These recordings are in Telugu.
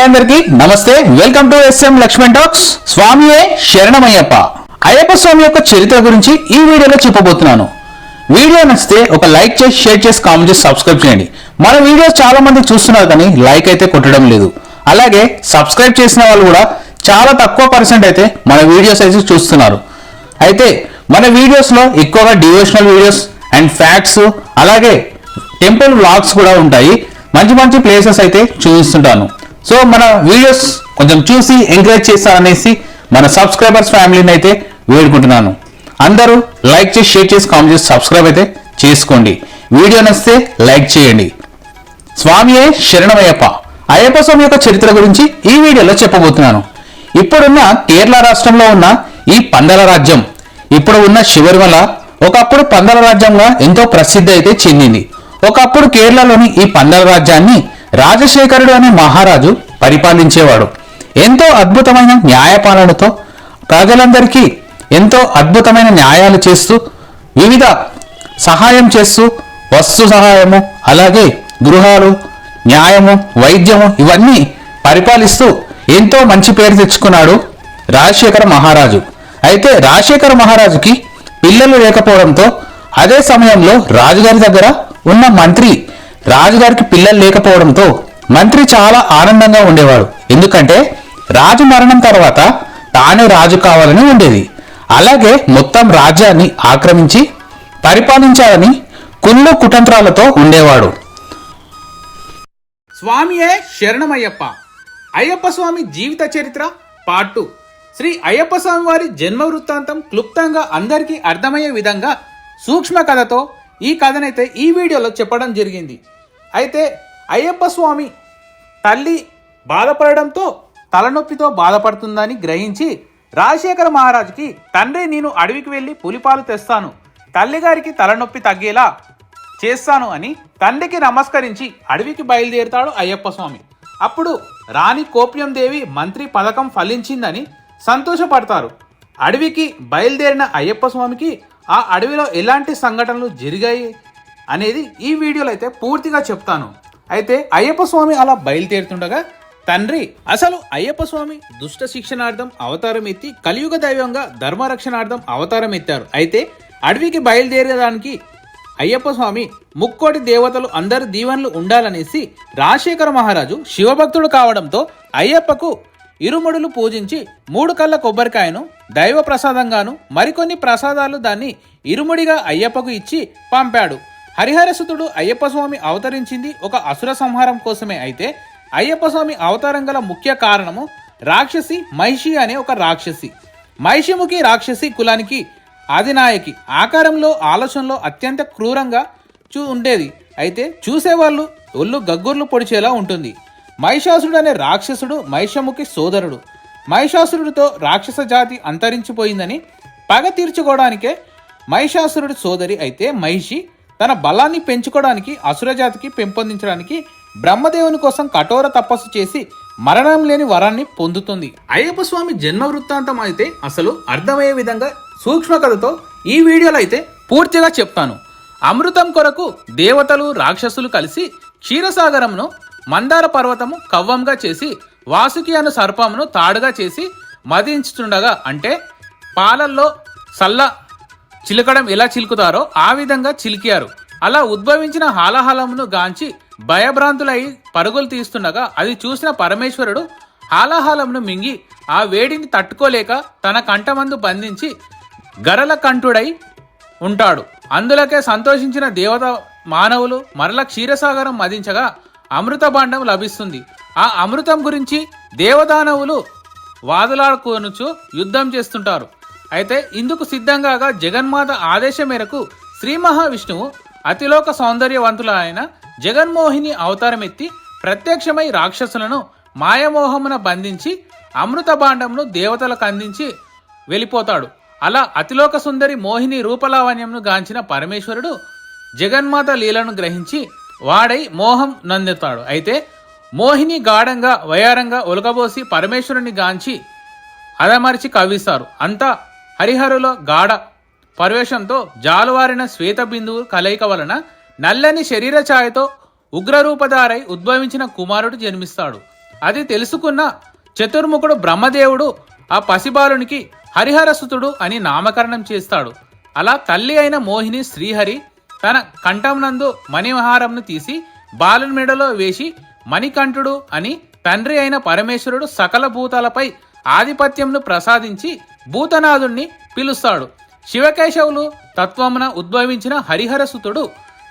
హాయ్ అందరికి నమస్తే. Welcome to SM Laxman talks స్వామియే శరణమయ్యప్ప. అయ్యప్ప స్వామి యొక్క చరిత్ర గురించి ఈ వీడియోలో చెప్పబోతున్నాను. వీడియో నచ్చితే ఒక లైక్ చేసి షేర్ చేసి కామెంట్ చేసి సబ్స్క్రైబ్ చేయండి. మన వీడియోస్ చాలా మంది చూస్తున్నారు కానీ లైక్ అయితే కొట్టడం లేదు. అలాగే సబ్స్క్రైబ్ చేసిన వాళ్ళు కూడా చాలా తక్కువ పర్సెంట్ అయితే మన వీడియోస్ అయితే చూస్తున్నారు. అయితే మన వీడియోస్లో ఎక్కువగా డివోషనల్ వీడియోస్ అండ్ ఫ్యాక్ట్స్ అలాగే టెంపుల్ వ్లాగ్స్ కూడా ఉంటాయి. మంచి మంచి ప్లేసెస్ అయితే చూపిస్తుంటాను. సో మన వీడియోస్ కొంచెం చూసి ఎంకరేజ్ చేస్తారనేసి మన సబ్స్క్రైబర్స్ ఫ్యామిలీని అయితే వేడుకుంటున్నాను. అందరూ లైక్ చేసి షేర్ చేసి కామెంట్ చేసి సబ్స్క్రైబ్ అయితే చేసుకోండి. వీడియో నచ్చితే లైక్ చేయండి. స్వామియే శరణమయ్యప్ప. అయ్యప్ప స్వామి యొక్క చరిత్ర గురించి ఈ వీడియోలో చెప్పబోతున్నాను. ఇప్పుడున్న కేరళ రాష్ట్రంలో ఉన్న ఈ పందల రాజ్యం ఇప్పుడు ఉన్న శివరిమల ఒకప్పుడు పందల రాజ్యంగా ఎంతో ప్రసిద్ధి అయితే చెందింది. ఒకప్పుడు కేరళలోని ఈ పందల రాజ్యాన్ని రాజశేఖరుడు అనే మహారాజు పరిపాలించేవాడు. ఎంతో అద్భుతమైన న్యాయపాలనతో ప్రజలందరికీ ఎంతో అద్భుతమైన న్యాయాలు చేస్తూ వివిధ సహాయం చేస్తూ వస్తు సహాయము అలాగే గృహాలు న్యాయము వైద్యము ఇవన్నీ పరిపాలిస్తూ ఎంతో మంచి పేరు తెచ్చుకున్నాడు రాజశేఖర మహారాజు. అయితే రాజశేఖర మహారాజుకి పిల్లలు లేకపోవడంతో అదే సమయంలో రాజుగారి దగ్గర ఉన్న మంత్రి రాజుగారికి పిల్లలు లేకపోవడంతో మంత్రి చాలా ఆనందంగా ఉండేవాడు. ఎందుకంటే రాజు మరణం తర్వాత తానే రాజు కావాలని ఉండేది. అలాగే మొత్తం రాజ్యాన్ని ఆక్రమించి పరిపాలించాలని కుళ్ళు కుటంత్రాలతో ఉండేవాడు. స్వామియే శరణమయ్యప్ప. అయ్యప్ప స్వామి జీవిత చరిత్ర పార్ట్ టూ. శ్రీ అయ్యప్ప స్వామి వారి జన్మ వృత్తాంతం క్లుప్తంగా అందరికీ అర్థమయ్యే విధంగా సూక్ష్మ కథతో ఈ కథనైతే ఈ వీడియోలో చెప్పడం జరిగింది. అయితే అయ్యప్ప స్వామి తల్లి బాధపడడంతో తలనొప్పితో బాధపడుతుందని గ్రహించి రాజశేఖర మహారాజుకి తండ్రి నేను అడవికి వెళ్ళి పులిపాలు తెస్తాను. తల్లిగారికి తలనొప్పి తగ్గేలా చేస్తాను అని తండ్రికి నమస్కరించి అడవికి బయలుదేరుతాడు అయ్యప్ప స్వామి. అప్పుడు రాణి కోప్యం దేవి మంత్రి పథకం ఫలించిందని సంతోషపడతారు. అడవికి బయలుదేరిన అయ్యప్ప స్వామికి ఆ అడవిలో ఎలాంటి సంఘటనలు జరిగాయి అనేది ఈ వీడియోలో అయితే పూర్తిగా చెప్తాను. అయితే అయ్యప్ప స్వామి అలా బయలుదేరుతుండగా తండ్రి అసలు అయ్యప్ప స్వామి దుష్ట శిక్షణార్థం అవతారం ఎత్తి కలియుగ దైవంగా ధర్మరక్షణార్థం అవతారం ఎత్తారు. అయితే అడవికి బయలుదేరేదానికి అయ్యప్ప స్వామి ముక్కోటి దేవతలు అందరి దీవెనలు ఉండాలనేసి రాజశేఖర మహారాజు శివభక్తుడు కావడంతో అయ్యప్పకు ఇరుముడులు పూజించి మూడు కళ్ళ కొబ్బరికాయను దైవ ప్రసాదంగాను మరికొన్ని ప్రసాదాలు దాన్ని ఇరుముడిగా అయ్యప్పకు ఇచ్చి పంపాడు. హరిహరసుతుడు అయ్యప్ప స్వామి అవతరించింది ఒక అసుర సంహారం కోసమే అయితే అయ్యప్ప స్వామి అవతారం గల ముఖ్య కారణము రాక్షసి మహిషి అనే ఒక రాక్షసి. మహిషిముఖి రాక్షసి కులానికి ఆదినాయకి ఆకారంలో ఆలోచనలో అత్యంత క్రూరంగా చూ ఉండేది. అయితే చూసేవాళ్ళు ఒళ్ళు గగ్గుర్లు పొడిచేలా ఉంటుంది. మహిషాసురుడు అనే రాక్షసుడు మహిషముఖి సోదరుడు. మహిషాసురుడితో రాక్షస జాతి అంతరించిపోయిందని పగ తీర్చుకోవడానికే మహిషాసురుడి సోదరి అయితే మహిషి తన బలాన్ని పెంచుకోవడానికి అసురజాతికి పెంపొందించడానికి బ్రహ్మదేవుని కోసం కఠోర తపస్సు చేసి మరణం లేని వరాన్ని పొందుతుంది. అయ్యప్ప స్వామి జన్మ వృత్తాంతం అయితే అసలు అర్థమయ్యే విధంగా సూక్ష్మ కథతో ఈ వీడియోలో అయితే పూర్తిగా చెప్తాను. అమృతం కొరకు దేవతలు రాక్షసులు కలిసి క్షీరసాగరంను మందార పర్వతము కవ్వంగా చేసి వాసుకి అను సర్పమును తాడుగా చేసి మదించుతుండగా అంటే పాలల్లో సల్ల చిలకడం ఎలా చిలుకుతారో ఆ విధంగా చిలికారు. అలా ఉద్భవించిన హాలాహలమును గాంచి భయభ్రాంతులై పరుగులు తీస్తుండగా అది చూసిన పరమేశ్వరుడు హాలాహలమును మింగి ఆ వేడిని తట్టుకోలేక తన కంఠమందు బంధించి గరల కంఠుడై ఉంటాడు. అందులకే సంతోషించిన దేవత మానవులు మరల క్షీరసాగరం మదించగా అమృత భాండం లభిస్తుంది. ఆ అమృతం గురించి దేవదానవులు వాదులాడుకొనుచు యుద్ధం చేస్తుంటారు. అయితే ఇందుకు సిద్ధంగా జగన్మాత ఆదేశం మేరకు శ్రీ మహావిష్ణువు అతిలోక సౌందర్యవంతుల అయిన జగన్మోహిని అవతారం ఎత్తి ప్రత్యక్షమై రాక్షసులను మాయమోహమున బంధించి అమృత భాండంను దేవతలకు అందించి వెళ్ళిపోతాడు. అలా అతిలోక సుందరి మోహిని రూపలావణ్యంను గాంచిన పరమేశ్వరుడు జగన్మాత లీలను గ్రహించి వాడై మోహం నందుతాడు అయితే మోహిని గాఢంగా వయారంగా ఒలకబోసి పరమేశ్వరుని గాంచి అదమర్చి కవ్విస్తారు. అంతా హరిహరుల గాఢ పరవేశంతో జాలువారిన శ్వేత బిందువు కలయిక వలన నల్లని శరీర ఛాయతో ఉగ్రరూపధారై ఉద్భవించిన కుమారుడు జన్మిస్తాడు. అది తెలుసుకున్న చతుర్ముఖుడు బ్రహ్మదేవుడు ఆ పసిబాలునికి హరిహరసుతుడు అని నామకరణం చేస్తాడు. అలా తల్లి అయిన మోహిని శ్రీహరి తన కంఠం నందు మణిమహారంను తీసి బాలుని మెడలో వేసి మణికంఠుడు అని తండ్రి అయిన పరమేశ్వరుడు సకల భూతాలపై ఆధిపత్యంను ప్రసాదించి భూతనాథుణ్ణి పిలుస్తాడు. శివకేశవులు తత్వమున ఉద్భవించిన హరిహరసుతుడు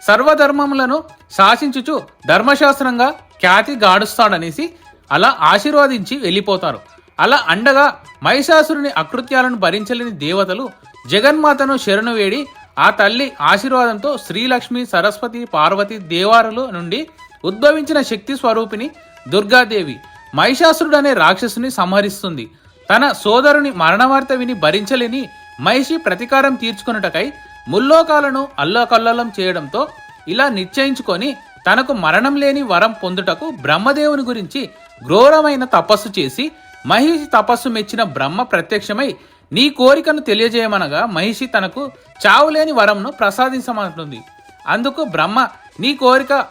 సర్వధర్మములను శాసించుచు ధర్మశాస్త్రంగా ఖ్యాతి గాడుస్తాడనేసి అలా ఆశీర్వదించి వెళ్ళిపోతారు. అలా అండగా మహిషాసురుని అకృత్యాలను భరించలేని దేవతలు జగన్మాతను శరణు వేడి ఆ తల్లి ఆశీర్వాదంతో శ్రీలక్ష్మి సరస్వతి పార్వతి దేవారుల నుండి ఉద్భవించిన శక్తి స్వరూపిణి దుర్గాదేవి మహిషాసురుడు అనే రాక్షసుని సంహరిస్తుంది. తన సోదరుని మరణవార్త విని భరించలేని మహిషి ప్రతీకారం తీర్చుకున్నటకై ముల్లోకాలను అల్లోకల్లోలం చేయడంతో ఇలా నిశ్చయించుకొని తనకు మరణం లేని వరం పొందుటకు బ్రహ్మదేవుని గురించి ఘోరమైన తపస్సు చేసి మహిషి తపస్సు మెచ్చిన బ్రహ్మ ప్రత్యక్షమై నీ కోరికను తెలియజేయమనగా మహిషి తనకు చావులేని వరంను ప్రసాదించమంటుంది. అందుకు బ్రహ్మ నీ కోరిక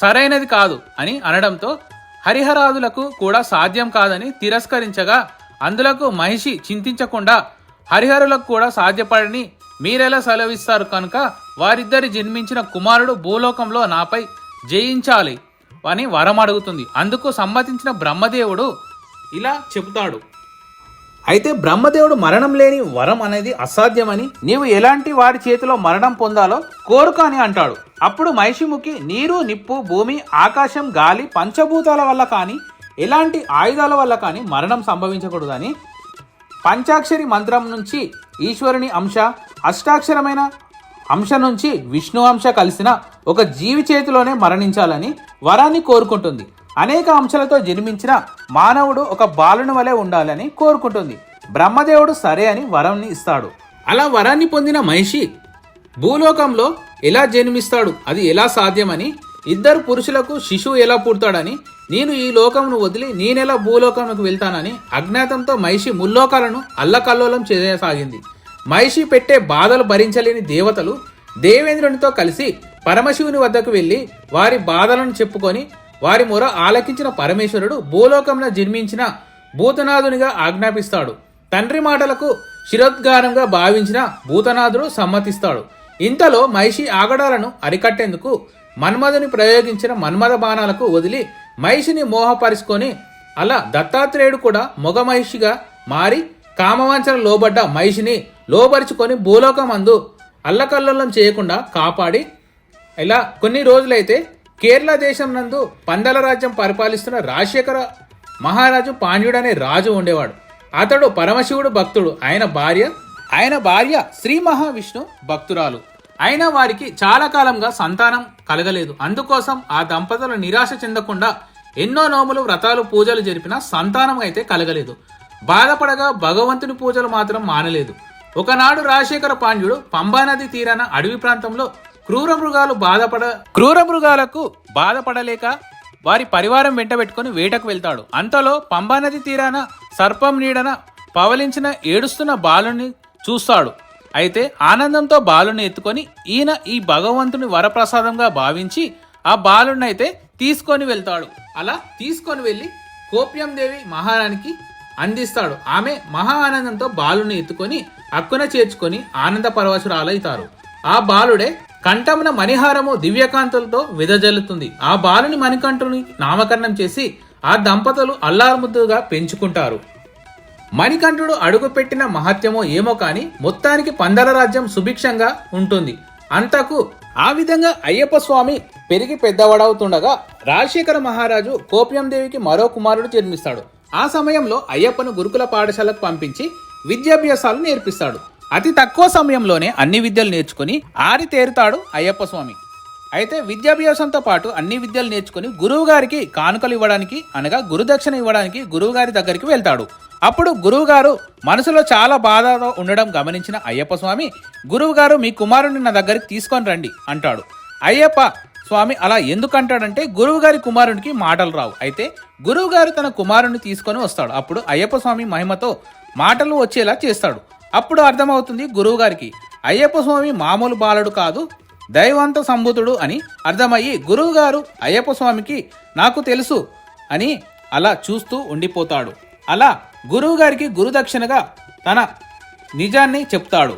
సరైనది కాదు అని అనడంతో హరిహరాదులకు కూడా సాధ్యం కాదని తిరస్కరించగా అందులకు మహిషి చింతించకుండా హరిహరులకు కూడా సాధ్యపడని మీరెలా సెలవిస్తారు కనుక వారిద్దరి జన్మించిన కుమారుడు భూలోకంలో నాపై జయించాలి అని వరం అడుగుతుంది. అందుకు సమ్మతించిన బ్రహ్మదేవుడు ఇలా చెబుతాడు. అయితే బ్రహ్మదేవుడు మరణం లేని వరం అనేది అసాధ్యమని నీవు ఎలాంటి వారి చేతిలో మరణం పొందాలో కోరుక అని అంటాడు. అప్పుడు మహిషిముఖి నీరు నిప్పు భూమి ఆకాశం గాలి పంచభూతాల వల్ల కానీ ఎలాంటి ఆయుధాల వల్ల కానీ మరణం సంభవించకూడదని పంచాక్షరి మంత్రం నుంచి ఈశ్వరుని అంశ అష్టాక్షరమైన అంశ నుంచి విష్ణు అంశ కలిసిన ఒక జీవి చేతిలోనే మరణించాలని వరాన్ని కోరుకుంటుంది. అనేక అంశాలతో జన్మించిన మానవుడు ఒక బాలుని వలె ఉండాలని కోరుకుంటుంది. బ్రహ్మదేవుడు సరే అని వరాన్ని ఇస్తాడు. అలా వరాన్ని పొందిన మహిషి భూలోకంలో ఎలా జన్మిస్తాడు? అది ఎలా సాధ్యమని ఇద్దరు పురుషులకు శిశువు ఎలా పుడతాడని నేను ఈ లోకమును వదిలి నేనెలా భూలోకంలోకి వెళ్తానని అజ్ఞాతంతో మహిషి ముల్లోకాలను అల్లకల్లోలం చేయసాగింది. మహిషి పెట్టే బాధలు భరించలేని దేవతలు దేవేంద్రునితో కలిసి పరమశివుని వద్దకు వెళ్ళి వారి బాధలను చెప్పుకొని వారి మొర ఆలకించిన పరమేశ్వరుడు భూలోకంలో జన్మించిన భూతనాథునిగా ఆజ్ఞాపిస్తాడు. తండ్రి మాటలకు శిరోద్గారంగా భావించిన భూతనాథుడు సమ్మతిస్తాడు. ఇంతలో మహిషి ఆగడాలను అరికట్టేందుకు మన్మధుని ప్రయోగించిన మన్మథ బాణాలకు వదిలి మహిషిని మోహపరుచుకొని అలా దత్తాత్రేయుడు కూడా మొగ మహిషిగా మారి కామవాంఛన లోబడ్డ మహిషిని లోపరుచుకొని భూలోకమందు అల్లకల్లోలం చేయకుండా కాపాడి ఇలా కొన్ని రోజులైతే కేరళ దేశం నందు పందల రాజ్యం పరిపాలిస్తున్న రాజశేఖర మహారాజు పాండ్యుడనే రాజు ఉండేవాడు. అతడు పరమశివుడు భక్తుడు. ఆయన భార్య ఆయన భార్య శ్రీ మహావిష్ణు భక్తురాలు. అయినా వారికి చాలా కాలంగా సంతానం కలగలేదు. అందుకోసం ఆ దంపతులు నిరాశ చెందకుండా ఎన్నో నోములు వ్రతాలు పూజలు జరిపినా సంతానం అయితే కలగలేదు. బాధపడగా భగవంతుని పూజలు మాత్రం మానలేదు. ఒకనాడు రాజశేఖర పాండ్యుడు పంబానది తీరాన అడవి ప్రాంతంలో క్రూర మృగాలు బాధపడ క్రూర మృగాలకు బాధపడలేక వారి పరివారం వెంటబెట్టుకుని వేటకు వెళ్తాడు. అంతలో పంబానది తీరాన సర్పం నీడన పవలించిన ఏడుస్తున్న బాలుని చూస్తాడు. అయితే ఆనందంతో బాలుని ఎత్తుకొని ఈయన ఈ భగవంతుని వరప్రసాదంగా భావించి ఆ బాలునైతే తీసుకొని వెళ్తాడు. అలా తీసుకొని వెళ్ళి కోప్యం దేవి మహారాణికి అందిస్తాడు. ఆమె మహా ఆనందంతో బాలుని ఎత్తుకొని అక్కున చేర్చుకొని ఆనంద పరవశురాలవుతారు. ఆ బాలుడే కంఠమున మణిహారము దివ్యకాంతులతో విదజల్లుతుంది. ఆ బాలుని మణికంఠుని నామకరణం చేసి ఆ దంపతులు అల్లారుముద్దుగా పెంచుకుంటారు. మణికంఠుడు అడుగుపెట్టిన మహత్యమో ఏమో కాని మొత్తానికి పందల రాజ్యం సుభిక్షంగా ఉంటుంది. అంతకు ఆ విధంగా అయ్యప్ప స్వామి పెరిగి పెద్దవాడవుతుండగా రాజశేఖర మహారాజు కోప్యం దేవికి మరో కుమారుడు జన్మిస్తాడు. ఆ సమయంలో అయ్యప్పను గురుకుల పాఠశాలకు పంపించి విద్యాభ్యాసాలు నేర్పిస్తాడు. అతి తక్కువ సమయంలోనే అన్ని విద్యలు నేర్చుకుని ఆరితేరుతాడు అయ్యప్ప స్వామి. అయితే విద్యాభ్యాసంతో పాటు అన్ని విద్యలు నేర్చుకుని గురువుగారికి కానుకలు ఇవ్వడానికి అనగా గురుదక్షిణ ఇవ్వడానికి గురువుగారి దగ్గరికి వెళ్తాడు. అప్పుడు గురువుగారు మనసులో చాలా బాధతో ఉండడం గమనించిన అయ్యప్ప స్వామి గురువుగారు మీ కుమారుని నా దగ్గరికి తీసుకొని రండి అంటాడు. అయ్యప్ప స్వామి అలా ఎందుకు అంటాడంటే కుమారునికి మాటలు రావు. అయితే గురువుగారు తన కుమారుని తీసుకొని వస్తాడు. అప్పుడు అయ్యప్ప స్వామి మహిమతో మాటలు వచ్చేలా చేస్తాడు. అప్పుడు అర్థమవుతుంది గురువు గారికి అయ్యప్ప స్వామి మామూలు బాలుడు కాదు దైవంత సంబుతుడు అని అర్థమయ్యి గురువు గారు అయ్యప్ప స్వామికి నాకు తెలుసు అని అలా చూస్తూ ఉండిపోతాడు. అలా గురువుగారికి గురుదక్షిణగా తన నిజాన్ని చెప్తాడు.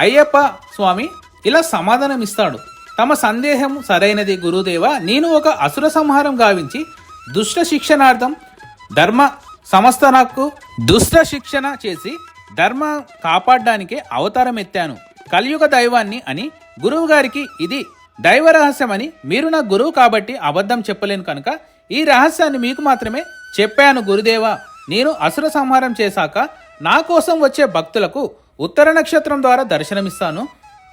అయ్యప్ప స్వామి ఇలా సమాధానం ఇస్తాడు తమ సందేహం సరైనది గురుదేవ నేను ఒక అసుర సంహారం గావించి దుష్ట శిక్షణార్థం ధర్మ సంస్థ నాకు దుష్ట శిక్షణ చేసి ధర్మ కాపాడడానికే అవతారం ఎత్తాను. కలియుగ దైవాన్ని అని గురువు గారికి ఇది దైవ రహస్యమని మీరు నా గురువు కాబట్టి అబద్ధం చెప్పలేను కనుక ఈ రహస్యాన్ని మీకు మాత్రమే చెప్పాను గురుదేవా. నేను అసుర సంహారం చేశాక నా కోసం వచ్చే భక్తులకు ఉత్తర నక్షత్రం ద్వారా దర్శనమిస్తాను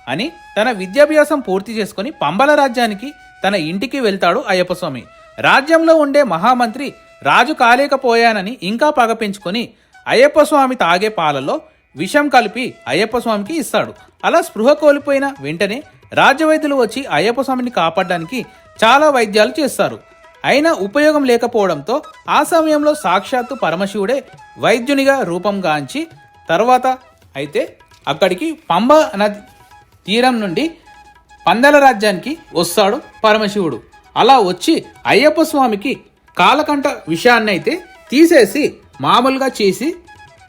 అని తన విద్యాభ్యాసం పూర్తి చేసుకుని పంబల రాజ్యానికి తన ఇంటికి వెళ్తాడు అయ్యప్ప స్వామి. రాజ్యంలో ఉండే మహామంత్రి రాజు కాలేకపోయానని ఇంకా పగ పెంచుకొని అయ్యప్ప స్వామి తాగే పాలలో విషం కలిపి అయ్యప్ప స్వామికి ఇస్తాడు. అలా స్పృహ కోల్పోయిన వెంటనే రాజవైద్యులు వచ్చి అయ్యప్ప స్వామిని కాపాడడానికి చాలా వైద్యాలు చేస్తారు. అయినా ఉపయోగం లేకపోవడంతో ఆ సమయంలో సాక్షాత్తు పరమశివుడే వైద్యునిగా రూపం గాంచి తర్వాత అయితే అక్కడికి పంబ నది తీరం నుండి పందల రాజ్యానికి వస్తాడు పరమశివుడు. అలా వచ్చి అయ్యప్ప స్వామికి కాలకంఠ విషయాన్ని అయితే తీసేసి మామూలుగా చేసి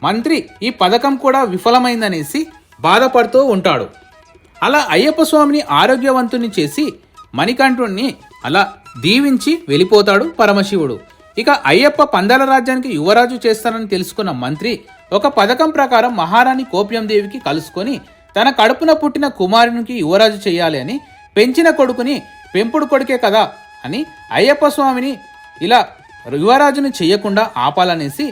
మంత్రి ఈ పథకం కూడా విఫలమైందనేసి బాధపడుతూ ఉంటాడు. అలా అయ్యప్ప స్వామిని ఆరోగ్యవంతుని చేసి మణికంఠుణ్ణి అలా దీవించి వెళ్ళిపోతాడు పరమశివుడు. ఇక అయ్యప్ప పందాల రాజ్యానికి యువరాజు చేస్తానని తెలుసుకున్న మంత్రి ఒక పథకం ప్రకారం మహారాణి కోప్యం దేవికి కలుసుకొని తన కడుపున పుట్టిన కుమారునికి యువరాజు చేయాలి అని పెంచిన కొడుకుని పెంపుడు కొడుకే కదా అని అయ్యప్ప స్వామిని ఇలా యువరాజును చేయకుండా ఆపాలనేసి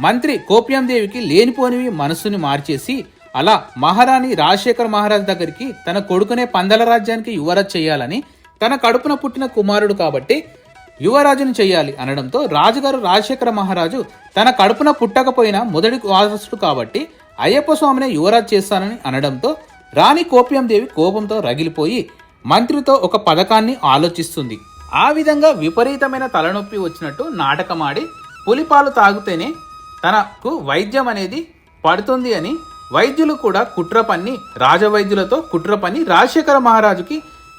మంత్రి కోప్యాందేవికి లేనిపోనివి మనస్సుని మార్చేసి అలా మహారాణి రాజశేఖర మహారాజ్ దగ్గరికి తన కొడుకునే పందల రాజ్యానికి యువరాజ్ చేయాలని తన కడుపున పుట్టిన కుమారుడు కాబట్టి యువరాజును చేయాలి అనడంతో రాజుగారు రాజశేఖర మహారాజు తన కడుపున పుట్టకపోయినా మొదటి వారసుడు కాబట్టి అయ్యప్ప స్వామినే యువరాజు చేస్తానని అనడంతో రాణి కోప్యందేవి కోపంతో రగిలిపోయి మంత్రితో ఒక పథకాన్ని ఆలోచిస్తుంది. ఆ విధంగా విపరీతమైన తలనొప్పి వచ్చినట్టు నాటకమాడి పులిపాలు తాగితేనే తనకు వైద్యం అనేది పడుతుంది అని వైద్యులు కూడా కుట్ర పన్ని రాజవైద్యులతో కుట్ర పన్ని రాజశేఖర మహారాజుకి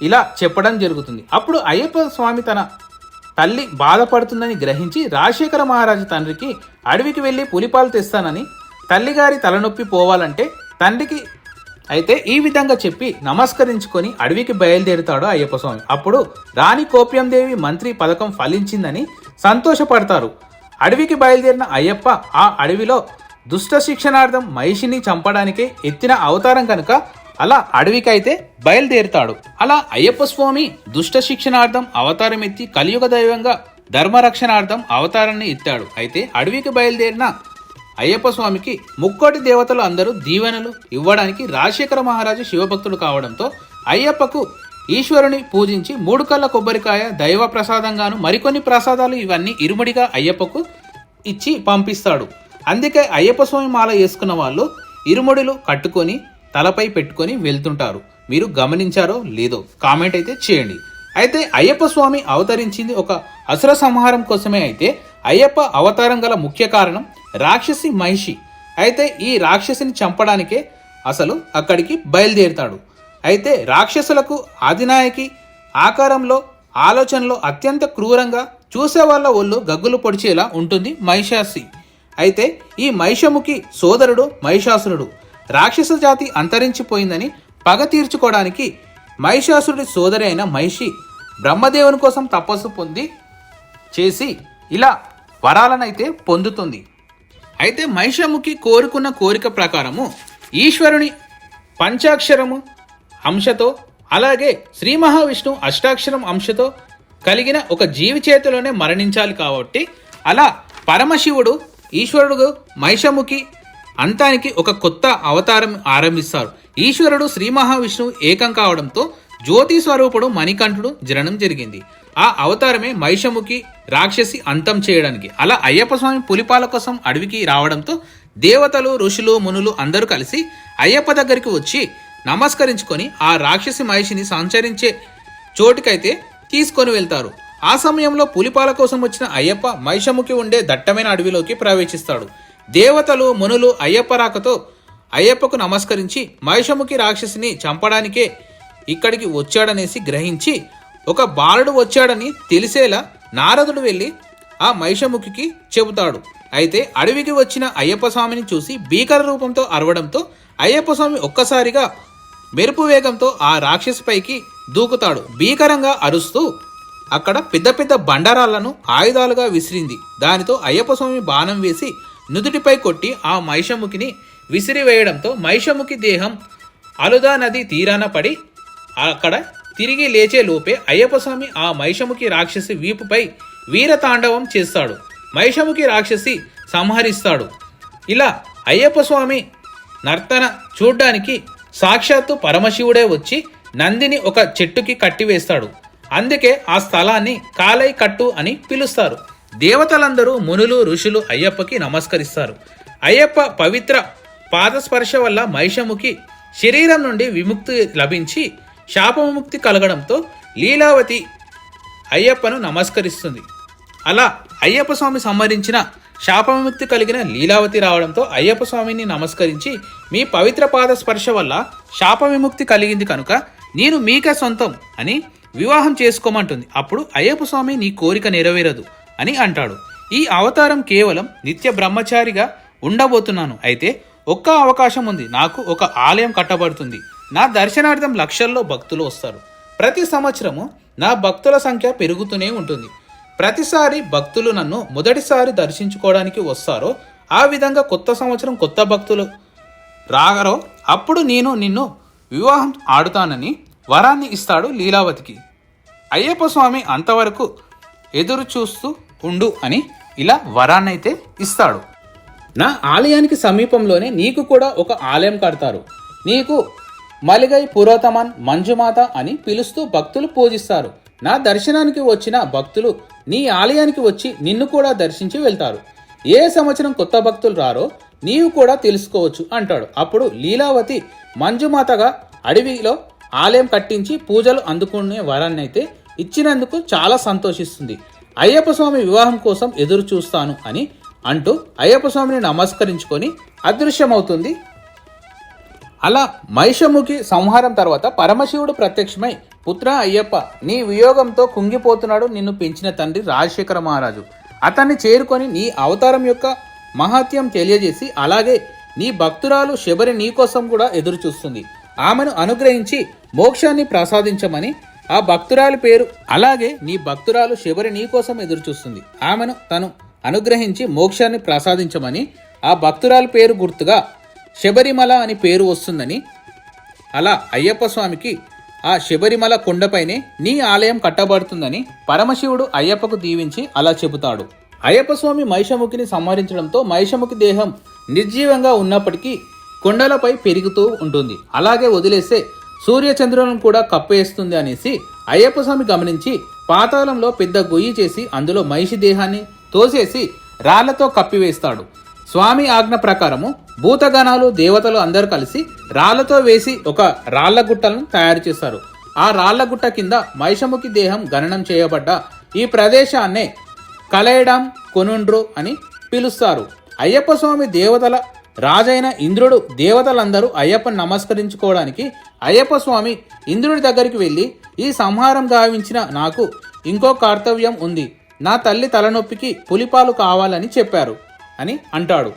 ఇలా చెప్పడం జరుగుతుంది. అప్పుడు అయ్యప్ప స్వామి తన తల్లి బాధపడుతుందని గ్రహించి రాజశేఖర మహారాజు తండ్రికి అడవికి వెళ్ళి పులిపాలు తెస్తానని తల్లిగారి తలనొప్పి పోవాలంటే తండ్రికి అయితే ఈ విధంగా చెప్పి నమస్కరించుకొని అడవికి బయలుదేరుతాడు అయ్యప్ప స్వామి. అప్పుడు రాణి కోప్యందేవి మంత్రి పథకం ఫలించిందని సంతోషపడతారు. అడవికి బయలుదేరిన అయ్యప్ప ఆ అడవిలో దుష్ట శిక్షణార్థం మహిషిని చంపడానికే ఎత్తిన అవతారం కనుక అలా అడవికైతే బయలుదేరుతాడు. అలా అయ్యప్ప స్వామి దుష్ట శిక్షణార్థం అవతారం ఎత్తి కలియుగ దైవంగా ధర్మరక్షణార్థం అవతారాన్ని ఎత్తాడు. అయితే అడవికి బయలుదేరిన అయ్యప్ప స్వామికి ముక్కోటి దేవతలు అందరూ దీవెనలు ఇవ్వడానికి రాజశేఖర మహారాజు శివభక్తుడు కావడంతో అయ్యప్పకు ఈశ్వరుని పూజించి మూడు కళ్ళ కొబ్బరికాయ దైవ ప్రసాదంగాను మరికొన్ని ప్రసాదాలు ఇవన్నీ ఇరుముడిగా అయ్యప్పకు ఇచ్చి పంపిస్తాడు. అందుకే అయ్యప్ప స్వామి మాల వేసుకున్న వాళ్ళు ఇరుముడులు కట్టుకొని తలపై పెట్టుకొని వెళ్తుంటారు. మీరు గమనించారో లేదో కామెంట్ అయితే చేయండి. అయితే అయ్యప్ప స్వామి అవతరించింది ఒక అసుర సంహారం కోసమే అయితే అయ్యప్ప అవతారం గల ముఖ్య కారణం రాక్షసి మహిషి. అయితే ఈ రాక్షసిని చంపడానికే అసలు అక్కడికి బయలుదేరుతాడు. అయితే రాక్షసులకు ఆదినాయకి ఆకారంలో ఆలోచనలో అత్యంత క్రూరంగా చూసే వాళ్ళ ఒళ్ళు గగ్గులు పొడిచేలా ఉంటుంది మహిషాసి. అయితే ఈ మహిషముఖి సోదరుడు మహిషాసురుడు. రాక్షస జాతి అంతరించిపోయిందని పగ తీర్చుకోవడానికి మహిషాసురుడి సోదరి అయిన మహిషి బ్రహ్మదేవుని కోసం తపస్సు పొంది చేసి ఇలా వరాలనైతే పొందుతుంది. అయితే మహిషముఖి కోరుకున్న కోరిక ప్రకారము ఈశ్వరుని పంచాక్షరము అంశతో అలాగే శ్రీ మహావిష్ణు అష్టాక్షరం అంశతో కలిగిన ఒక జీవి చేతిలోనే మరణించాలి కాబట్టి అలా పరమశివుడు ఈశ్వరుడు మహిషముఖి అంతానికి ఒక కొత్త అవతారం ఆరంభిస్తారు. ఈశ్వరుడు శ్రీ మహావిష్ణువు ఏకం కావడంతో జ్యోతి స్వరూపుడు మణికంఠుడు జననం జరిగింది. ఆ అవతారమే మహిషముఖి రాక్షసి అంతం చేయడానికి అలా అయ్యప్ప స్వామి పులిపాల కోసం అడవికి రావడంతో దేవతలు ఋషులు మునులు అందరూ కలిసి అయ్యప్ప దగ్గరికి వచ్చి నమస్కరించుకొని ఆ రాక్షసి మహిషిని సంచరించే చోటుకైతే తీసుకొని వెళ్తారు. ఆ సమయంలో పులిపాల కోసం వచ్చిన అయ్యప్ప మహిషముఖి ఉండే దట్టమైన అడవిలోకి ప్రవేశిస్తాడు. దేవతలు మునులు అయ్యప్ప రాకతో అయ్యప్పకు నమస్కరించి మహిషముఖి రాక్షసిని చంపడానికే ఇక్కడికి వచ్చాడనేసి గ్రహించి ఒక బాలుడు వచ్చాడని తెలిసేలా నారదుడు వెళ్ళి ఆ మహిషముఖికి చెబుతాడు. అయితే అడవికి వచ్చిన అయ్యప్ప స్వామిని చూసి భీకర రూపంతో అరవడంతో అయ్యప్ప స్వామి ఒక్కసారిగా మెరుపు వేగంతో ఆ రాక్షసిపైకి దూకుతాడు. భీకరంగా అరుస్తూ అక్కడ పెద్ద పెద్ద బండరాళ్ళను ఆయుధాలుగా విసిరింది. దానితో అయ్యప్ప స్వామి బాణం వేసి నుదుటిపై కొట్టి ఆ మైషముఖిని విసిరివేయడంతో మైషముఖి దేహం అలుదా నది తీరాన పడి అక్కడ తిరిగి లేచే లోపే అయ్యప్ప స్వామి ఆ మైషముఖి రాక్షసి వీపుపై వీరతాండవం చేస్తాడు. మైషముఖి రాక్షసి సంహరిస్తాడు. ఇలా అయ్యప్ప స్వామి నర్తన చూడ్డానికి సాక్షాత్తు పరమశివుడే వచ్చి నందిని ఒక చెట్టుకి కట్టివేస్తాడు అందుకే ఆ స్థలాన్ని కాలై కట్టు అని పిలుస్తారు. దేవతలందరూ మునులు ఋషులు అయ్యప్పకి నమస్కరిస్తారు. అయ్యప్ప పవిత్ర పాదస్పర్శ వల్ల మైషముకి శరీరం నుండి విముక్తి లభించి శాపవిముక్తి కలగడంతో లీలావతి అయ్యప్పను నమస్కరిస్తుంది. అలా అయ్యప్ప స్వామి సంహరించిన శాపవిముక్తి కలిగిన లీలావతి రావడంతో అయ్యప్ప స్వామిని నమస్కరించి మీ పవిత్ర పాద స్పర్శ వల్ల శాప విముక్తి కలిగింది కనుక నేను మీకే సొంతం అని వివాహం చేసుకోమంటుంది. అప్పుడు అయ్యప్ప స్వామి నీ కోరిక నెరవేరదు అని అంటాడు. ఈ అవతారం కేవలం నిత్య బ్రహ్మచారిగా ఉండబోతున్నాను. అయితే ఒక్క అవకాశం ఉంది. నాకు ఒక ఆలయం కట్టబడుతుంది. నా దర్శనార్థం లక్షల్లో భక్తులు వస్తారు. ప్రతి సంవత్సరము నా భక్తుల సంఖ్య పెరుగుతూనే ఉంటుంది. ప్రతిసారి భక్తులు నన్ను మొదటిసారి దర్శించుకోవడానికి వస్తారో ఆ విధంగా కొత్త సంవత్సరం కొత్త భక్తులు రాగరో అప్పుడు నేను నిన్ను వివాహం ఆడుతానని వరాన్ని ఇస్తాడు లీలావతికి. అయ్యప్ప స్వామి అంతవరకు ఎదురు చూస్తూ ఉండు అని ఇలా వరాన్నైతే ఇస్తాడు. నా ఆలయానికి సమీపంలోనే నీకు కూడా ఒక ఆలయం కడతారు. నీకు మలిగై పురోతమన్ మంజుమాత అని పిలుస్తూ భక్తులు పూజిస్తారు. నా దర్శనానికి వచ్చిన భక్తులు నీ ఆలయానికి వచ్చి నిన్ను కూడా దర్శించి వెళ్తారు. ఏ సంవత్సరం కొత్త భక్తులు రారో నీవు కూడా తెలుసుకోవచ్చు అంటాడు. అప్పుడు లీలావతి మంజుమాతగా అడవిలో ఆలయం కట్టించి పూజలు అందుకునే వరాన్నైతే ఇచ్చినందుకు చాలా సంతోషిస్తుంది. అయ్యప్ప స్వామి వివాహం కోసం ఎదురు చూస్తాను అని అంటూ అయ్యప్ప స్వామిని నమస్కరించుకొని అదృశ్యమవుతుంది. అలా మహిషముఖి సంహారం తర్వాత పరమశివుడు ప్రత్యక్షమై పుత్ర అయ్యప్ప నీ వియోగంతో కుంగిపోతున్నాడు నిన్ను పెంచిన తండ్రి రాజశేఖర మహారాజు. అతన్ని చేరుకొని నీ అవతారం యొక్క మహత్యం తెలియజేసి అలాగే నీ భక్తురాలు శబరి నీ కోసం కూడా ఎదురు చూస్తుంది. ఆమెను అనుగ్రహించి మోక్షాన్ని ప్రసాదించమని ఆ భక్తురాలి పేరు అలాగే నీ భక్తురాలు శబరి నీకోసం ఎదురు చూస్తుంది. ఆమెను తను అనుగ్రహించి మోక్షాన్ని ప్రసాదించమని ఆ భక్తురాలి పేరు గుర్తుగా శబరిమల అని పేరు వస్తుందని అలా అయ్యప్ప స్వామికి ఆ శబరిమల కొండపైనే నీ ఆలయం కట్టబడుతుందని పరమశివుడు అయ్యప్పకు దీవించి అలా చెబుతాడు. అయ్యప్ప స్వామి మహిషముఖిని సంహరించడంతో మహిషముఖి దేహం నిర్జీవంగా ఉన్నప్పటికీ కొండలపై పెరుగుతూ ఉంటుంది. అలాగే వదిలేస్తే సూర్యచంద్రులను కూడా కప్పేస్తుంది అనేసి అయ్యప్ప స్వామి గమనించి పాతాళంలో పెద్ద గొయ్యి చేసి అందులో మహిషి దేహాన్ని తోసేసి రాళ్ళతో కప్పివేస్తాడు. స్వామి ఆజ్ఞ ప్రకారము భూతగణాలు దేవతలు అందరూ కలిసి రాళ్ళతో వేసి ఒక రాళ్ళ గుట్టలను తయారు చేస్తారు ఆ రాళ్ళ గుట్ట కింద మహిషముఖి దేహం గణనం చేయబడ్డ ఈ ప్రదేశాన్నే కలయడం కొనుండ్రు అని పిలుస్తారు. అయ్యప్ప స్వామి దేవతల రాజైన ఇంద్రుడు దేవతలందరూ అయ్యప్పను నమస్కరించుకోవడానికి అయ్యప్ప స్వామి ఇంద్రుడి దగ్గరికి వెళ్ళి ఈ సంహారం గావించిన నాకు ఇంకో కర్తవ్యం ఉంది. నా తల్లి తలనొప్పికి పులిపాలు కావాలని చెప్పారు. అని అంటాడు.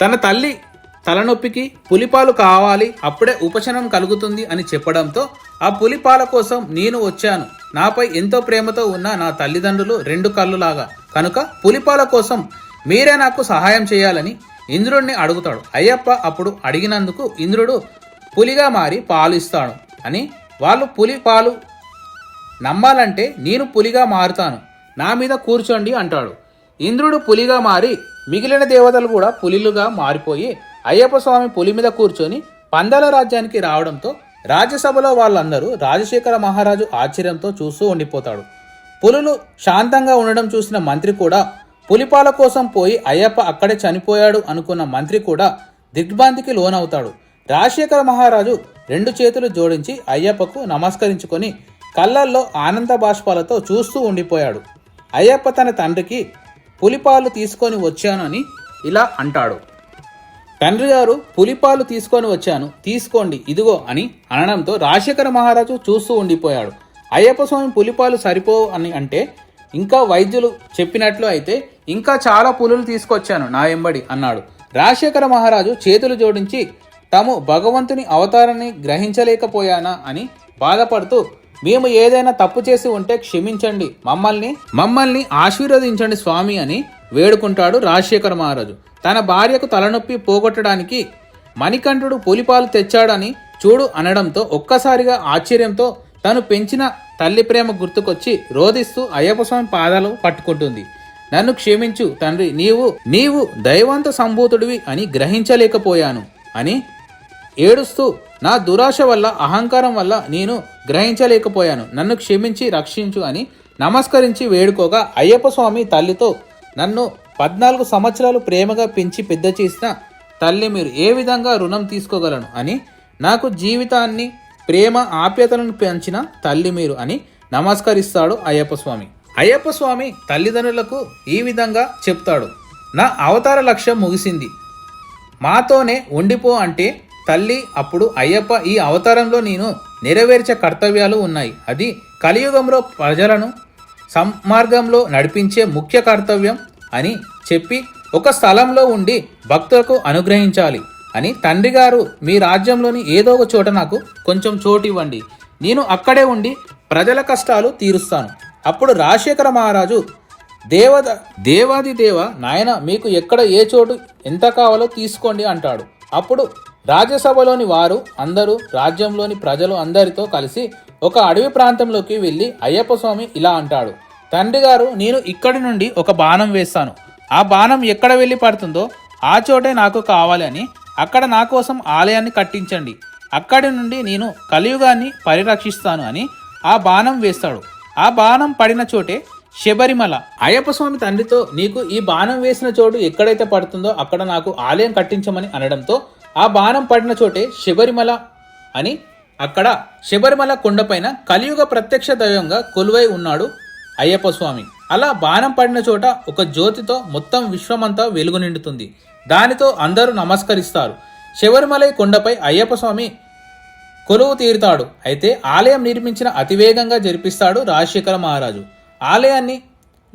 తన తల్లి తలనొప్పికి పులిపాలు కావాలి అప్పుడే ఉపశమనం కలుగుతుంది అని చెప్పడంతో ఆ పులిపాల కోసం నేను వచ్చాను. నాపై ఎంతో ప్రేమతో ఉన్న నా తల్లిదండ్రులు రెండు కళ్ళులాగా. కనుక పులిపాల కోసం మీరే నాకు సహాయం చేయాలని ఇంద్రుడిని అడుగుతాడు. అయ్యప్ప అప్పుడు అడిగినందుకు ఇంద్రుడు పులిగా మారి పాలు ఇస్తాడు అని వాళ్ళు పులి పాలు నమ్మాలంటే నేను పులిగా మారుతాను. నా మీద కూర్చోండి అంటాడు. ఇంద్రుడు పులిగా మారి మిగిలిన దేవతలు కూడా పులిలుగా మారిపోయి అయ్యప్ప స్వామి పులి మీద కూర్చొని పందల రాజ్యానికి రావడంతో రాజ్యసభలో వాళ్ళందరూ రాజశేఖర మహారాజు ఆశ్చర్యంతో చూస్తూ ఉండిపోతాడు. పులులు శాంతంగా ఉండడం చూసిన మంత్రి కూడా పులిపాల కోసం పోయి అయ్యప్ప అక్కడే చనిపోయాడు అనుకున్న మంత్రి కూడా దిగ్భ్రాంతికి లోనవుతాడు. రాజశేఖర మహారాజు రెండు చేతులు జోడించి అయ్యప్పకు నమస్కరించుకొని కళ్ళల్లో ఆనంద బాష్పాలతో చూస్తూ ఉండిపోయాడు. అయ్యప్ప తన తండ్రికి పులిపాలు తీసుకొని వచ్చాను అని ఇలా అంటాడు. తండ్రి గారు పులిపాలు తీసుకొని వచ్చాను తీసుకోండి ఇదిగో అని అనడంతో రాజశేఖర మహారాజు చూస్తూ ఉండిపోయాడు. అయ్యప్ప స్వామి పులిపాలు సరిపోవు అని అంటే ఇంకా వైద్యులు చెప్పినట్లు అయితే ఇంకా చాలా పులులు తీసుకొచ్చాను నా ఎంబడి అన్నాడు. రాజశేఖర మహారాజు చేతులు జోడించి తాము భగవంతుని అవతారాన్ని గ్రహించలేకపోయానా అని బాధపడుతూ మేము ఏదైనా తప్పు చేసి ఉంటే క్షమించండి. మమ్మల్ని మమ్మల్ని ఆశీర్వదించండి స్వామి అని వేడుకుంటాడు రాజశేఖర మహారాజు. తన భార్యకు తలనొప్పి పోగొట్టడానికి మణికంఠుడు పులిపాలు తెచ్చాడని చూడు అనడంతో ఒక్కసారిగా ఆశ్చర్యంతో తను పెంచిన తల్లి ప్రేమ గుర్తుకొచ్చి రోధిస్తూ అయ్యప్ప స్వామి పాదాలు పట్టుకుంటుంది. నన్ను క్షమించు తండ్రి నీవు నీవు దైవంత సంభూతుడివి అని గ్రహించలేకపోయాను అని ఏడుస్తూ నా దురాశ వల్ల అహంకారం వల్ల నేను గ్రహించలేకపోయాను. నన్ను క్షమించి రక్షించు అని నమస్కరించి వేడుకోగా అయ్యప్ప స్వామి తల్లితో నన్ను పద్నాలుగు సంవత్సరాలు ప్రేమగా పెంచి పెద్ద చేసిన తల్లి మీరు ఏ విధంగా రుణం తీసుకోగలను అని నాకు జీవితాన్ని ప్రేమ ఆప్యతలను పెంచిన తల్లి మీరు అని నమస్కరిస్తాడు అయ్యప్ప స్వామి. అయ్యప్ప స్వామి తల్లిదండ్రులకు ఈ విధంగా చెప్తాడు. నా అవతార లక్ష్యం ముగిసింది. మాతోనే ఉండిపో అంటే తల్లి అప్పుడు అయ్యప్ప ఈ అవతారంలో నేను నెరవేర్చే కర్తవ్యాలు ఉన్నాయి. అది కలియుగంలో ప్రజలను సన్మార్గంలో నడిపించే ముఖ్య కర్తవ్యం అని చెప్పి ఒక స్థలంలో ఉండి భక్తులకు అనుగ్రహించాలి అని తండ్రి గారు మీ రాజ్యంలోని ఏదో ఒక చోట నాకు కొంచెం చోటు ఇవ్వండి. నేను అక్కడే ఉండి ప్రజల కష్టాలు తీరుస్తాను. అప్పుడు రాజశేఖర మహారాజు దేవద దేవాది దేవ నాయన మీకు ఎక్కడ ఏ చోటు ఎంత కావాలో తీసుకోండి అంటాడు. అప్పుడు రాజ్యసభలోని వారు అందరూ రాజ్యంలోని ప్రజలు అందరితో కలిసి ఒక అడవి ప్రాంతంలోకి వెళ్ళి అయ్యప్ప స్వామి ఇలా అంటాడు తండ్రి గారు నేను ఇక్కడి నుండి ఒక బాణం వేస్తాను. ఆ బాణం ఎక్కడ వెళ్ళి పడుతుందో ఆ చోటే నాకు కావాలి అని అక్కడ నా కోసం ఆలయాన్ని కట్టించండి. అక్కడి నుండి నేను కలియుగాన్ని పరిరక్షిస్తాను అని ఆ బాణం వేస్తాడు. ఆ బాణం పడిన చోటే శబరిమల. అయ్యప్ప స్వామి తండ్రితో నీకు ఈ బాణం వేసిన చోటు ఎక్కడైతే పడుతుందో అక్కడ నాకు ఆలయం కట్టించమని అనడంతో ఆ బాణం పడిన చోటే శబరిమల అని అక్కడ శబరిమల కొండపైన కలియుగ ప్రత్యక్ష దైవంగా కొలువై ఉన్నాడు అయ్యప్ప స్వామి. అలా బాణం పడిన చోట ఒక జ్యోతితో మొత్తం విశ్వమంతా వెలుగు నిండుతుంది. దానితో అందరూ నమస్కరిస్తారు. శబరిమలై కొండపై అయ్యప్ప స్వామి కొలువు తీరుతాడు. అయితే ఆలయం నిర్మించిన అతివేగంగా జరిపిస్తాడు రాజశేఖర మహారాజు. ఆలయాన్ని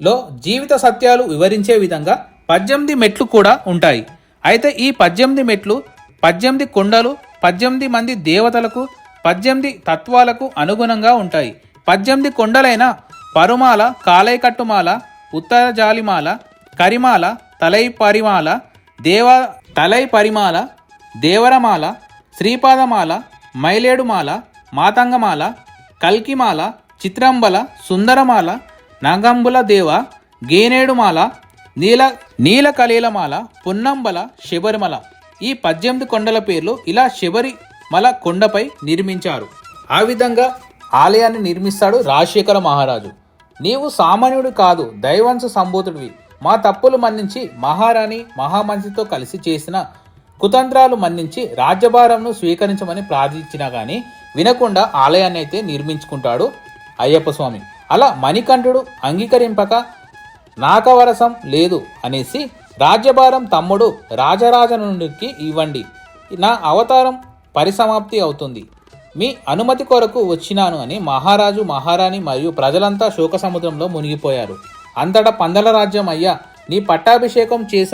లో జీవిత సత్యాలు వివరించే విధంగా పద్దెనిమిది మెట్లు కూడా ఉంటాయి. అయితే ఈ పద్దెనిమిది మెట్లు పద్దెనిమిది కొండలు పద్దెనిమిది మంది దేవతలకు పద్దెనిమిది తత్వాలకు అనుగుణంగా ఉంటాయి. పద్దెనిమిది కొండలైన పరుమాల కాలైకట్టుమాల ఉత్తరజాలిమాల కరిమాల తలై పరిమాల దేవ తలై పరిమాల దేవరమాల శ్రీపాదమాల మైలేడుమాల మాతంగమాల కల్కిమాల చిత్రంబల సుందరమాల నాగంబుల దేవ గేనేడుమాల నీల నీలకలీలమాల పున్నంబల శబరిమల. ఈ పద్దెనిమిది కొండల పేర్లు ఇలా శబరిమల కొండపై నిర్మించారు. ఆ విధంగా ఆలయాన్ని నిర్మిస్తాడు రాజశేఖర మహారాజు. నీవు సామాన్యుడు కాదు దైవంశ సంబోధుడివి మా తప్పులు మన్నించి మహారాణి మహామంత్రితో కలిసి చేసిన కుతంత్రాలు మన్నించి రాజ్యభారంను స్వీకరించమని ప్రార్థించినా కానీ వినకుండా ఆలయాన్ని అయితే నిర్మించుకుంటాడు అయ్యప్ప స్వామి. అలా మణికంఠుడు అంగీకరింపక నాకవరసం లేదు అనేసి రాజ్యభారం తమ్ముడు రాజరాజ నుండికి ఇవ్వండి. నా అవతారం పరిసమాప్తి అవుతుంది. మీ అనుమతి కొరకు వచ్చినాను అని మహారాజు మహారాణి మరియు ప్రజలంతా శోక సముద్రంలో మునిగిపోయారు. అంతటా పందల రాజ్యం అయ్యా నీ పట్టాభిషేకం చేస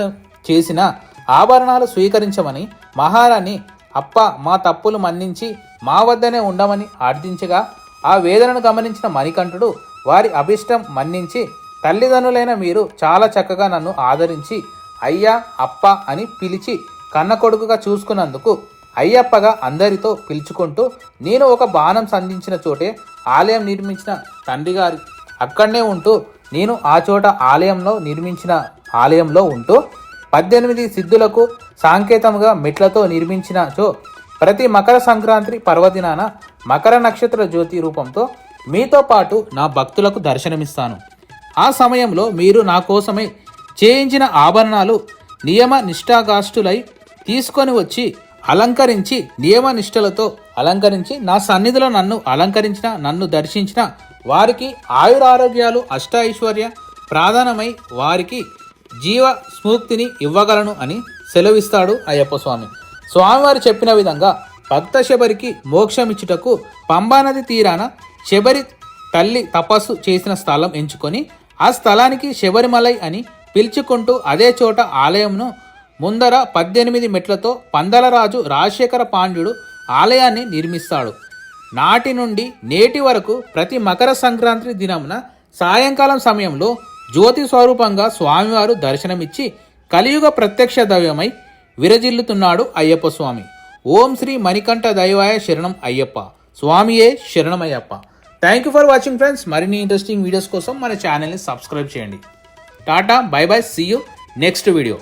చేసిన ఆభరణాలు స్వీకరించమని మహారాణి అప్ప మా తప్పులు మన్నించి మా వద్దనే ఉండమని ఆర్థించగా ఆ వేదనను గమనించిన మణికంఠుడు వారి అభిష్టం మన్నించి తల్లిదండ్రులైన మీరు చాలా చక్కగా నన్ను ఆదరించి అయ్యా అప్ప అని పిలిచి కన్న కొడుకుగా చూసుకున్నందుకు అయ్యప్పగా అందరితో పిలుచుకుంటూ నేను ఒక బాణం సంధించిన చోటే ఆలయం నిర్మించిన తండ్రి గారి అక్కడనే ఉంటూ నేను ఆ చోట ఆలయంలో నిర్మించిన ఆలయంలో ఉంటూ పద్దెనిమిది సిద్ధులకు సాంకేతముగా మెట్లతో నిర్మించిన చో ప్రతి మకర సంక్రాంతి పర్వదినాన మకర నక్షత్ర జ్యోతి రూపంతో మీతో పాటు నా భక్తులకు దర్శనమిస్తాను. ఆ సమయంలో మీరు నా కోసమై చేయించిన ఆభరణాలు నియమ నిష్ఠాగాష్టులై తీసుకొని వచ్చి అలంకరించి నియమ నిష్ఠలతో అలంకరించి నా సన్నిధిలో నన్ను అలంకరించిన నన్ను దర్శించిన వారికి ఆయురారోగ్యాలు అష్టైశ్వర్య ప్రాధానమై వారికి జీవ స్మూక్తిని ఇవ్వగలను అని సెలవిస్తాడు అయ్యప్ప స్వామి. స్వామివారు చెప్పిన విధంగా భక్త శబరికి మోక్షమిచ్చుటకు పంబానది తీరాన శబరి తల్లి తపస్సు చేసిన స్థలం ఎంచుకొని ఆ స్థలానికి శబరిమలై అని పిలుచుకుంటూ అదే చోట ఆలయంను ముందర పద్దెనిమిది మెట్లతో పందలరాజు రాజశేఖర పాండ్యుడు ఆలయాన్ని నిర్మిస్తాడు. నాటి నుండి నేటి వరకు ప్రతి మకర సంక్రాంతి దినమున సాయంకాలం సమయంలో జ్యోతి స్వరూపంగా స్వామివారు దర్శనమిచ్చి కలియుగ ప్రత్యక్ష దైవమై విరజిల్లుతున్నాడు అయ్యప్ప స్వామి. ఓం శ్రీ మణికంఠ దైవాయ శరణం అయ్యప్ప. స్వామియే శరణమయ్యప్ప. Thank you for watching friends మరిన్ని ఇంట్రెస్టింగ్ వీడియోస్ కోసం మన ఛానల్ని సబ్స్క్రైబ్ చేయండి. Tata bye bye see you next video